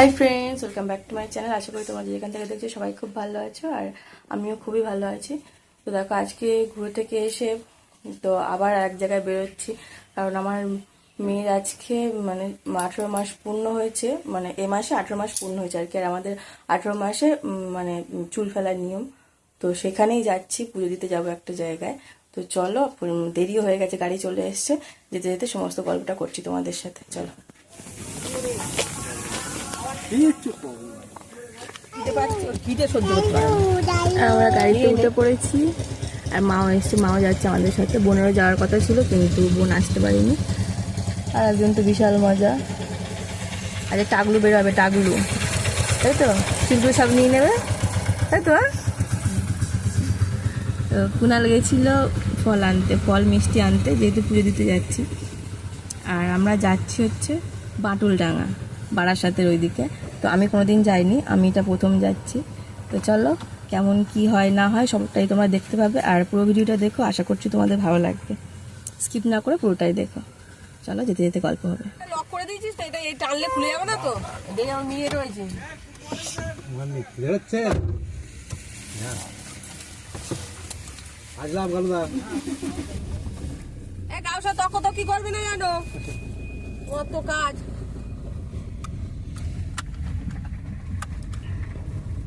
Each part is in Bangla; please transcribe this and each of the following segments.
Hi friends welcome back to my channel আশা করি তোমরা যেখান থেকে দেখছ সবাই খুব ভালো আছো আর আমিও খুবই ভালো আছি। তো দেখো, আজকে ঘুরে থেকে এসে তো আবার এক জায়গায় বেরোচ্ছি। কারণ আমার মেয়ের আজকে মানে আঠেরো মাস পূর্ণ হয়েছে। মানে এ মাসে আঠেরো মাস পূর্ণ হয়েছে আর কি। আর আমাদের আঠেরো মাসে মানে চুল ফেলার নিয়ম। তো সেখানেই যাচ্ছি, পুজো দিতে যাব একটা জায়গায়। তো চলো দেরিও হয়ে গেছে, গাড়ি চলে এসছে। যেতে যেতে সমস্ত গল্পটা করছি তোমাদের সাথে। চলো। আমরা গাড়িতে উঠে পড়েছি। আর মাও এসছে মাও যাচ্ছে আমাদের সাথে। বোনেরও যাওয়ার কথা ছিল কিন্তু বোন আসতে পারিনি। আর একজন তো বিশাল মজা। আরে টাগলু বেরোবে টাগলু। তাই তো? শিল্পুর সব নিয়ে নেবে? তাই তো? তো কুনাল গেছিল ফল আনতে ফল মিষ্টি আনতে যেহেতু পুজো দিতে যাচ্ছি। আর আমরা যাচ্ছি হচ্ছে বাটুলডাঙ্গা। বারাসাতের ওইদিকে। তো আমি কোনোদিন যাইনি আমি এটা প্রথম যাচ্ছি। তো চলো কেমন কি হয় না হয় সবটাই তোমরা দেখতে পাবে। আর পুরো ভিডিওটা দেখো আশা করছি তোমাদের ভালো লাগবে। স্কিপ না করে পুরোটাই দেখো। চলো যেতে যেতে গল্প হবে। লক করে দিয়েছিস তো এটা এই টানলে খুলে যাবে না তো? দেখে আমার মেয়ে রয়েছে। বেরোচ্ছে আসলাম গালুদা এ কাউসা তক তো কি করবি না জানো? ওর তো কাজ।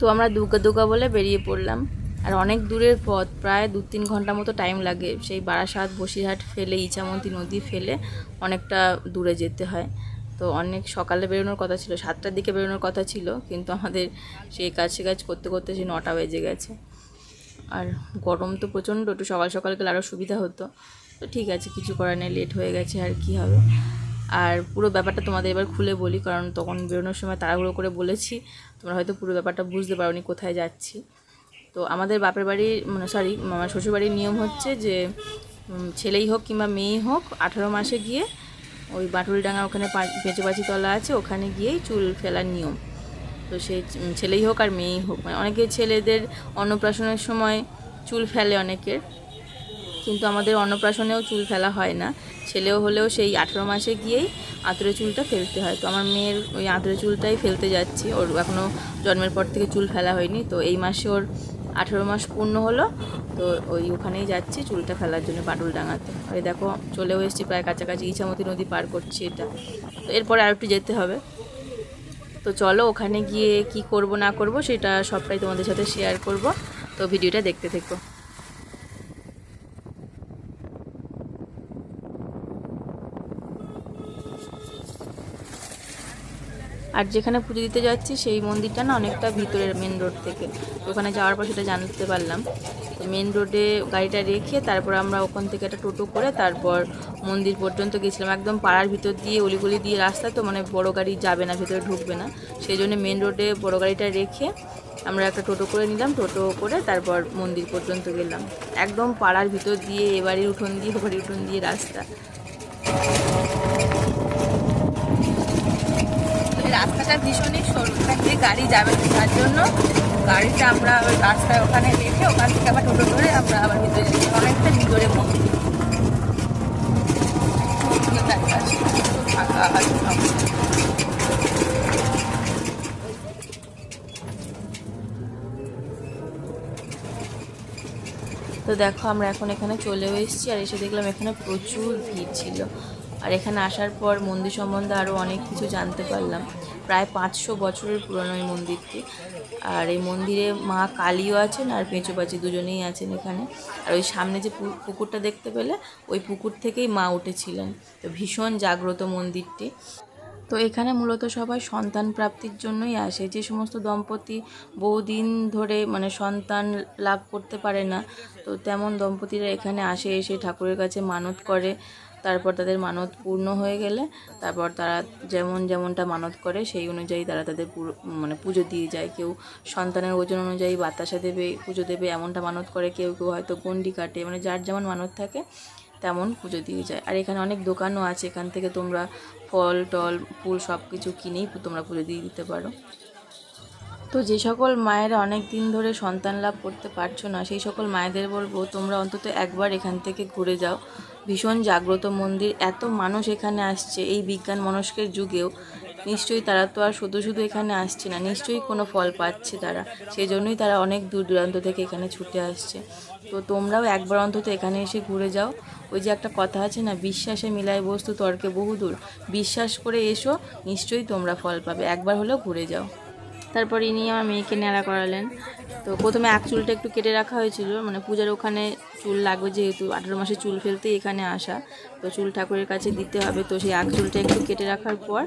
তো আমরা দুর্গা দুর্গা বলে বেরিয়ে পড়লাম। আর অনেক দূরের পথ, প্রায় দু তিন ঘণ্টা মতো টাইম লাগে। সেই বারাসাত, বসিরহাট ফেলে, ইচামতি নদী ফেলে অনেকটা দূরে যেতে হয়। তো অনেক সকালে বেরোনোর কথা ছিল, সাতটার দিকে বেরোনোর কথা ছিল, কিন্তু আমাদের সেই কাজ কাজ করতে করতে সেই নটা বেজে গেছে। আর গরম তো প্রচণ্ড, একটু সকাল সকাল গেলে আরও সুবিধা হতো। তো ঠিক আছে, কিছু করার নেই লেট হয়ে গেছে, আর কি হবে? আর পুরো ব্যাপারটা তোমাদের এবার খুলে বলি, কারণ তখন বেরোনোর সময় তাড়াহুড়ো করে বলেছি। তোমরা হয়তো পুরো ব্যাপারটা বুঝতে পারোনি কোথায় যাচ্ছি। তো আমাদের বাপের বাড়ির মানে সরি আমার শ্বশুরবাড়ির নিয়ম হচ্ছে যে ছেলেই হোক কিংবা মেয়েই হোক, আঠারো মাসে গিয়ে ওই বাটুলডাঙ্গা ওখানে পেঁচেপাচি তলা আছে, ওখানে গিয়েই চুল ফেলার নিয়ম। তো সেই ছেলেই হোক আর মেয়েই হোক মানে অনেকে ছেলেদের অন্নপ্রাশনের সময় চুল ফেলে অনেকের, কিন্তু আমাদের অন্নপ্রাশনেও চুল ফেলা হয় না। ছেলেও হলেও সেই আঠেরো মাসে গিয়েই আঁতরে চুলটা ফেলতে হয়। তো আমার মেয়ের ওই আঁতরে চুলটাই ফেলতে যাচ্ছি। ওর এখনও জন্মের পর থেকে চুল ফেলা হয়নি। তো এই মাসে ওর আঠেরো মাস পূর্ণ হলো। তো ওই ওখানেই যাচ্ছি চুলটা ফেলার জন্য পাটুলডাঙাতে ওই দেখো চলেও এসেছি, প্রায় কাছাকাছি ইছামতি নদী পার করছি এটা। তো এরপরে আর একটু যেতে হবে। তো চলো ওখানে গিয়ে কি করব না করব সেটা সবটাই তোমাদের সাথে শেয়ার করব। তো ভিডিওটা দেখতে থেকো। আর যেখানে পুজো দিতে যাচ্ছি, সেই মন্দিরটা না অনেকটা ভিতরের মেন রোড থেকে। ওখানে যাওয়ার পর সেটা জানতে পারলাম। মেন রোডে গাড়িটা রেখে তারপর আমরা ওখান থেকে একটা টোটো করে তারপর মন্দির পর্যন্ত গেছিলাম। একদম পাড়ার ভিতর দিয়ে, অলিগলি দিয়ে রাস্তা, তো মানে বড় গাড়ি যাবে না, ভিতরে ঢুকবে না। সেই জন্য মেন রোডে বড় গাড়িটা রেখে আমরা একটা টোটো করে নিলাম। টোটো করে তারপর মন্দির পর্যন্ত গেলাম। একদম পাড়ার ভিতর দিয়ে এবাড়ির উঠোন দিয়ে ওবাড়ির উঠোন দিয়ে রাস্তা এই রাস্তাটা ভীষণই সরু। ওখান গাড়ি যাবে তার জন্য। গাড়িটা আমরা ওই রাস্তায় ওখানে রেখে ওখান থেকে আবার টোটো ধরে আমরা আবার ভিতরে অনেকটা ভিতরে আছে তো দেখো আমরা এখন এখানে চলেও এসেছি আর এসে দেখলাম এখানে প্রচুর ভিড় ছিল। আর এখানে আসার পর মন্দির সম্বন্ধে আরও অনেক কিছু জানতে পারলাম। প্রায় পাঁচশো বছরের পুরনো এই মন্দিরটি। আর এই মন্দিরে মা কালীও আছেন আর পেঁচোপাচি দুজনেই আছেন এখানে। আর ওই সামনে যে পুকুরটা দেখতে পেলে, ওই পুকুর থেকেই মা উঠেছিলেন। তো ভীষণ জাগ্রত মন্দিরটি। তো এখানে মূলত সবাই সন্তান প্রাপ্তির জন্যই আসে। যে সমস্ত দম্পতি বহুদিন ধরে মানে সন্তান লাভ করতে পারে না, তো তেমন দম্পতিরা এখানে আসে, এসে ঠাকুরের কাছে মানত করে। তারপর তাদের মানত পূর্ণ হয়ে গেলে তারপর তারা যেমন যেমনটা মানত করে সেই অনুযায়ী তারা তাদের মানে পুজো দিয়ে যায়। কেউ সন্তানের ওজন অনুযায়ী বাতাসা দেবে, পুজো দেবে, এমনটা মানত করে। কেউ কেউ হয়তো গন্ডি কাটে মানে যার যেমন মানত থাকে তেমন পুজো দিয়ে যায়। আর এখানে অনেক দোকানও আছে, এখান থেকে তোমরা ফল, টল, ফুল সব কিছু কিনেই তোমরা পুজো দিয়ে দিতে পারো। তো যে সকল মায়েরা অনেক দিন ধরে সন্তান লাভ করতে পারছ না, সেই সকল মায়েদের বলব তোমরা অন্তত একবার এখান থেকে ঘুরে যাও। ভীষণ জাগ্রত মন্দির। এত মানুষ এখানে আসছে, এই বিজ্ঞান মনস্কের যুগেও। নিশ্চয়ই তারা তো আর শুধু শুধু এখানে আসছে না, নিশ্চয়ই কোনো ফল পাচ্ছে তারা। সেই জন্যই তারা অনেক দূর দূরান্ত থেকে এখানে ছুটে আসছে। তো তোমরাও একবার অন্তত এখানে এসে ঘুরে যাও। ওই যে একটা কথা আছে না, বিশ্বাসে মিলায় বস্তু তর্কে বহুদূর। বিশ্বাস করে এসো, নিশ্চয়ই তোমরা ফল পাবে। একবার হলেও ঘুরে যাও। তারপর ইনি আমার মেয়েকে ন্যাড়া করালেন। তো প্রথমে এক চুলটা একটু কেটে রাখা হয়েছিল। মানে পূজার ওখানে চুল লাগবে যেহেতু, আঠেরো মাসে চুল ফেলতেই এখানে আসা। তো চুল ঠাকুরের কাছে দিতে হবে। তো সেই এক চুলটা একটু কেটে রাখার পর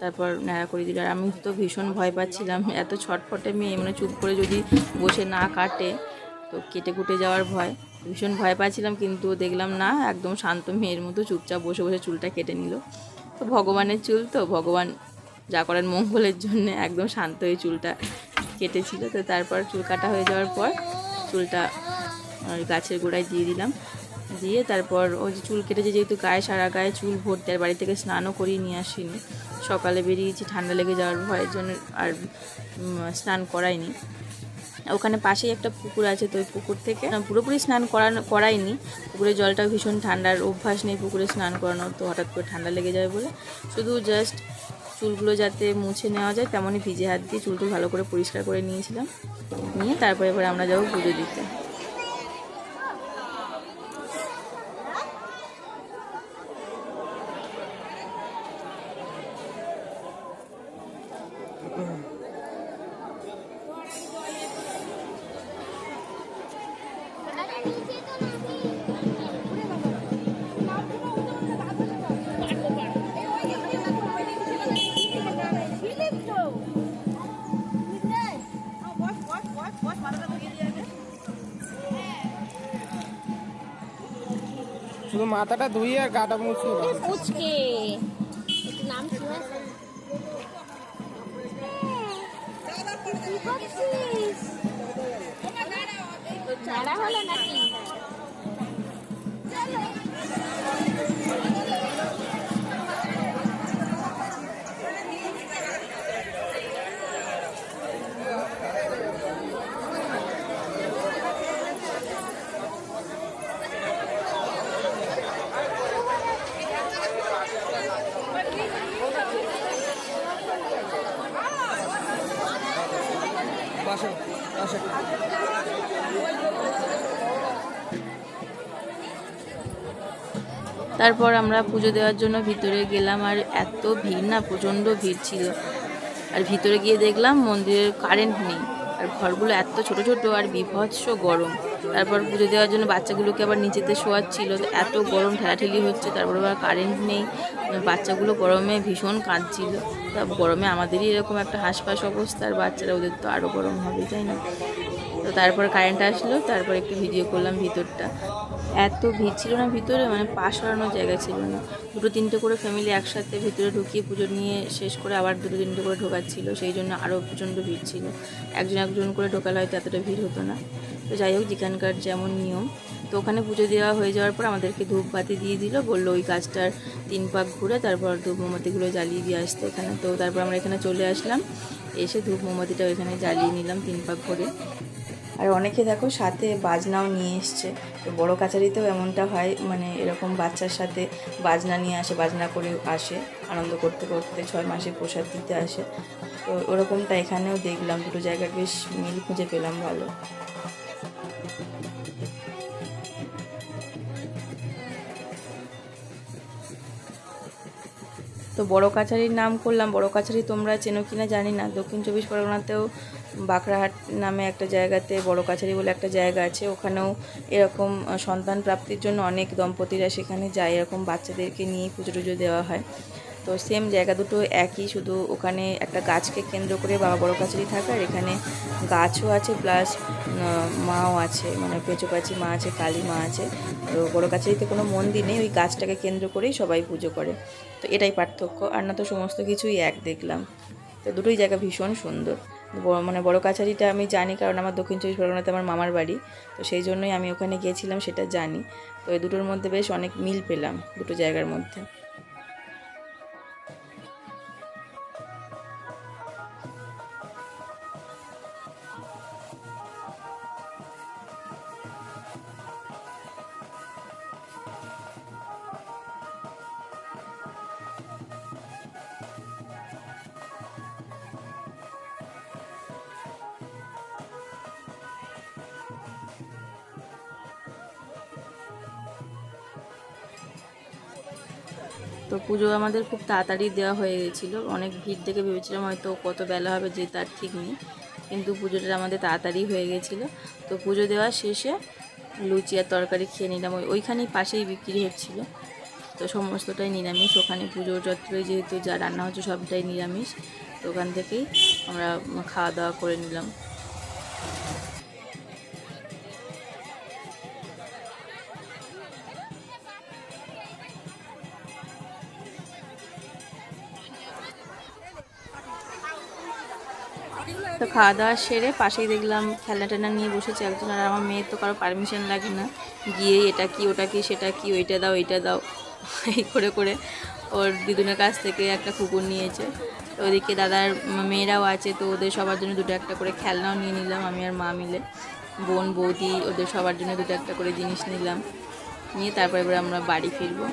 তারপর ন্যাড়া করে দিল। আর আমি তো ভীষণ ভয় পাচ্ছিলাম। এত ছটফটে মেয়ে মানে চুপ করে যদি বসে না কাটে, তো কেটে কুটে যাওয়ার ভয়। ভীষণ ভয় পাচ্ছিলাম, কিন্তু দেখলাম না, একদম শান্ত মেয়ের মতো চুপচাপ বসে বসে চুলটা কেটে নিল। তো ভগবানের চুল তো, ভগবান যা করেন মঙ্গলের জন্য, একদম শান্ত হয়ে চুলটা কেটেছিল। তো তারপর চুল কাটা হয়ে যাওয়ার পর চুলটা গাছের গোড়ায় দিয়ে দিলাম। দিয়ে তারপর ওই যে চুল কেটেছে যেহেতু গায়ে সারা গায়ে চুল ভর্তি, আর বাড়ি থেকে স্নানও করিয়ে নিয়ে আসিনি। সকালে বেরিয়েছি, ঠান্ডা লেগে যাওয়ার ভয়ের জন্য আর স্নান করাইনি। ওখানে পাশেই একটা পুকুর আছে, তো ওই পুকুর থেকে পুরোপুরি স্নান করানো, করাইনি। পুকুরের জলটা ভীষণ ঠান্ডার অভ্যাস নেই পুকুরে স্নান করানো তো হঠাৎ করে ঠান্ডা লেগে যাবে বলে। শুধু জাস্ট চুলগুলো যাতে মুছে নেওয়া যায়, তেমনই ভিজে হাত দিয়ে চুলগুলো ভালো করে পরিষ্কার করে নিয়েছিলাম। নিয়ে তারপরে এবার আমরা যাব পুজো দিতে। শুধু মাথাটা ধুই আর গাটা মুছি পুচকে নাম কি হয় হলো নাকি? তারপর আমরা পুজো দেওয়ার জন্য ভিতরে গেলাম আর এত ভিড় না, প্রচণ্ড ভিড় ছিল। আর ভিতরে গিয়ে দেখলাম মন্দিরের কারেন্ট নেই। আর ঘরগুলো এত ছোট ছোট আর বিভৎস গরম। তারপর পুজো দেওয়ার জন্য বাচ্চাগুলোকে আবার নিচেতে শোয়াচ্ছিল। এত গরম ঠেলাঠেলি হচ্ছে, তারপর আবার কারেন্ট নেই। বাচ্চাগুলো গরমে ভীষণ কাঁদছিল। তা গরমে আমাদেরই এরকম একটা হাঁসফাঁস অবস্থা, আর বাচ্চারা ওদের তো আরও গরম হবে, তাই না? তো তারপর কারেন্ট আসলো, তারপর একটু ভিডিও করলাম ভিতরটা। এত ভিড় ছিল না ভিতরে মানে পা সরানোর জায়গা ছিল না। দুটো তিনটে করে ফ্যামিলি একসাথে ভিতরে ঢুকিয়ে পুজো নিয়ে শেষ করে আবার দুটো তিনটে করে ঢোকাচ্ছিল, সেই জন্য আরও প্রচণ্ড ভিড় ছিল। একজন একজন করে ঢোকালে হয়তো এতটা ভিড় হতো না। তো যাই হোক, যেখানকার যেমন নিয়ম। তো ওখানে পুজো দেওয়া হয়ে যাওয়ার পর আমাদেরকে ধূপ বাতি দিয়ে দিল, বলল ওই গাছটার তিন পাক ঘুরে তারপর ধূপ মোমবাতিগুলো জ্বালিয়ে দিয়ে আসতে এখানে। তো তারপর আমরা এখানে চলে আসলাম, এসে ধূপ মোমবাতিটা এখানে জ্বালিয়ে নিলাম তিন পাক ঘুরে আর অনেকে দেখো সাথে বাজনাও নিয়ে এসছে। তো বড়ো কাছারিতেও এমনটা হয় মানে এরকম বাচ্চার সাথে বাজনা নিয়ে আসে, বাজনা করে আসে, আনন্দ করতে করতে ছয় মাসে প্রসাদ দিতে আসে। তো ওরকমটা এখানেও দেখলাম, দুটো জায়গার বেশ মিল খুঁজে পেলাম ভালো। তো বড় কাছারির নাম করলাম। বড় কাছারি তোমরা চেনো কিনা জানি না। দক্ষিণ চব্বিশ পরগনাতেও বাঁকড়াহাট নামে একটা জায়গাতে বড় কাছারি বলে একটা জায়গা আছে। ওখানেও এরকম সন্তান প্রাপ্তির জন্য অনেক দম্পতিরা সেখানে যায়। এরকম বাচ্চাদেরকে নিয়ে পুজো টুজো দেওয়া হয়। তো সেম জায়গা দুটো একই, শুধু ওখানে একটা গাছকে কেন্দ্র করে বাবা বড় কাছারি থাকে আর এখানে গাছও আছে প্লাস মাও আছে মানে পেঁচোপাচি মা আছে, কালী মা আছে। তো বড় কাছারিতে কোনো মন্দির নেই, ওই গাছটাকে কেন্দ্র করেই সবাই পুজো করে। তো এটাই পার্থক্য। আর না তো সমস্ত কিছুই এক দেখলাম। তো দুটোই জায়গা ভীষণ সুন্দর। মানে বড় কাছারিটা আমি জানি কারণ আমার দক্ষিণ চব্বিশ পরগনাতে আমার মামার বাড়ি। তো সেই জন্যই আমি ওখানে গিয়েছিলাম, সেটা জানি। তো এই দুটোর মধ্যে বেশ অনেক মিল পেলাম, দুটো জায়গার মধ্যে। তো পুজো আমাদের খুব তাড়াতাড়ি দেওয়া হয়ে গেছিল। অনেক ভিড় দেখে ভেবেছিলাম হয়তো কত বেলা হবে যে তার ঠিক নেই। কিন্তু পুজোটা আমাদের তাড়াতাড়ি হয়ে গেছিল। তো পুজো দেওয়া শেষে লুচি আর তরকারি খেয়ে নিলাম। ওই ওইখানেই পাশেই বিক্রি হচ্ছিল। তো সমস্তটাই নিরামিষ। ওখানে পুজোর যত্রে যেহেতু যা রান্না হচ্ছে সবটাই নিরামিষ। তো ওখান থেকেই আমরা খাওয়া দাওয়া করে নিলাম। তো খাওয়া দাওয়া সেরে পাশেই দেখলাম খেলনা টেলনা নিয়ে বসেছে একজন, আর আমার মেয়ের তো কারও পারমিশন লাগে না। গিয়ে এটা কি, ওটা কি, সেটা কি, ওইটা দাও, এইটা দাও, এই করে করে ওর দিদুনের কাছ থেকে একটা কুকুর নিয়েছে। তো ওদিকে দাদার মেয়েরাও আছে, তো ওদের সবার জন্য দুটো একটা করে খেলনাও নিয়ে নিলাম, আমি আর মা মিলে। বোন, বৌদি, ওদের সবার জন্য দুটো একটা করে জিনিস নিলাম। নিয়ে তারপরে এবার আমরা বাড়ি ফিরবো।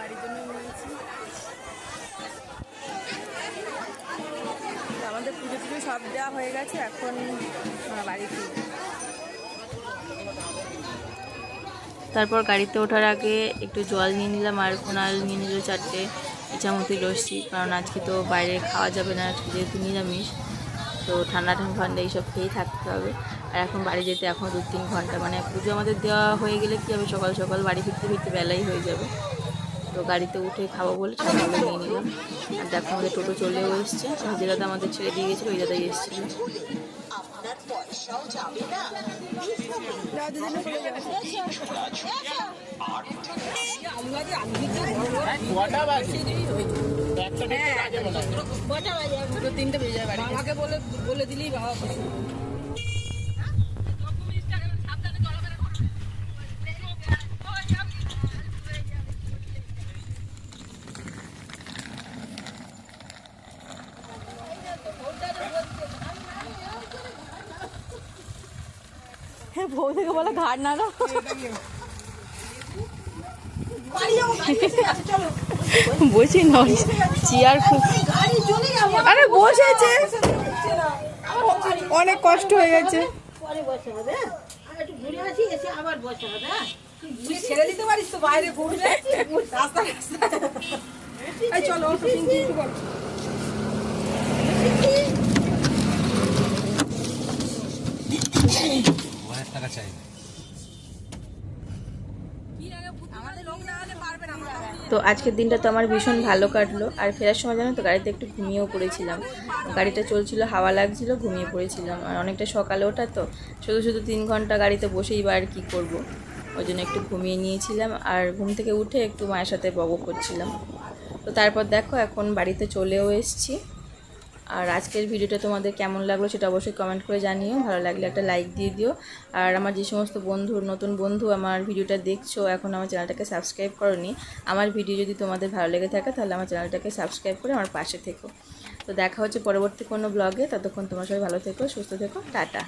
বাড়ির জন্য নিয়েছি তো আমাদের পুজো সব দেওয়া হয়ে গেছে, এখন আমরা বাড়ি ফিরবো। তারপর গাড়িতে ওঠার আগে একটু জল নিয়ে নিলাম আর কোনাল নিয়ে নিল চারটে ইচ্ছামতি লস্যি, কারণ আজকে তো বাইরে খাওয়া যাবে না যেহেতু নিরামিষ, তো ঠান্ডা ঠান্ডা ঠান্ডা এইসব খেয়েই থাকতে হবে। আর এখন বাড়ি যেতে এখন দু তিন ঘণ্টা মানে পুজো আমাদের দেওয়া হয়ে গেলে কী হবে? সকাল সকাল বাড়ি ফিরতে ফিরতে বেলাই হয়ে যাবে। তো গাড়িতে উঠে খাব বলে ঠান্ডাগুলো নিয়ে নিলাম। আর দেখো আমাদের টোটো চলেও এসছে। যে দাদা আমাদের ছেড়ে দিয়ে গেছিল ওই দাদাই এসেছিল। দুটো তিনটে বেজে যায় বাড়ি আমাকে বলে বলে দিলেই বাবা থেকে বলে ঘাট না দাও বসি না চেয়ার খুব। আরে বসেছে। অনেক কষ্ট হয়ে গেছে। ছেড়ে দিতে পারিস তো বাইরে ঘুরবে রাস্তা রাস্তা চলো অটো পিঙ্কি একটু বল হাজার টাকা চাই তো আজকের দিনটা তো আমার ভীষণ ভালো কাটলো। আর ফেরার সময় জানো তো, গাড়িতে একটু ঘুমিয়েও পড়েছিলাম। গাড়িটা চলছিল, হাওয়া লাগছিল, ঘুমিয়ে পড়েছিলাম। আর অনেকটা সকালে ওঠা তো, শুধু শুধু তিন ঘণ্টা গাড়িতে বসেই বা আর কী করব। ওই জন্য একটু ঘুমিয়ে নিয়েছিলাম। আর ঘুম থেকে উঠে একটু মায়ের সাথে বক করছিলাম। তো তারপর দেখো, এখন বাড়িতে চলেও এসেছি। আর আজকের ভিডিওটা তোমাদের কেমন লাগল সেটা অবশ্যই কমেন্ট করে জানিও। ভালো লাগলে একটা লাইক দিয়ে দিও। আর আমার যে সমস্ত বন্ধু, নতুন বন্ধু আমার ভিডিওটা দেখছ, এখন আমার চ্যানেলটাকে সাবস্ক্রাইব করনি, আমার ভিডিও যদি তোমাদের ভালো লেগে থাকে তাহলে আমার চ্যানেলটাকে সাবস্ক্রাইব করে আমার পাশে থেকো। তো দেখা হচ্ছে পরবর্তী কোনো ব্লগে ততক্ষণ তোমার সবাই ভালো থেকো, সুস্থ থেকো, টাটা।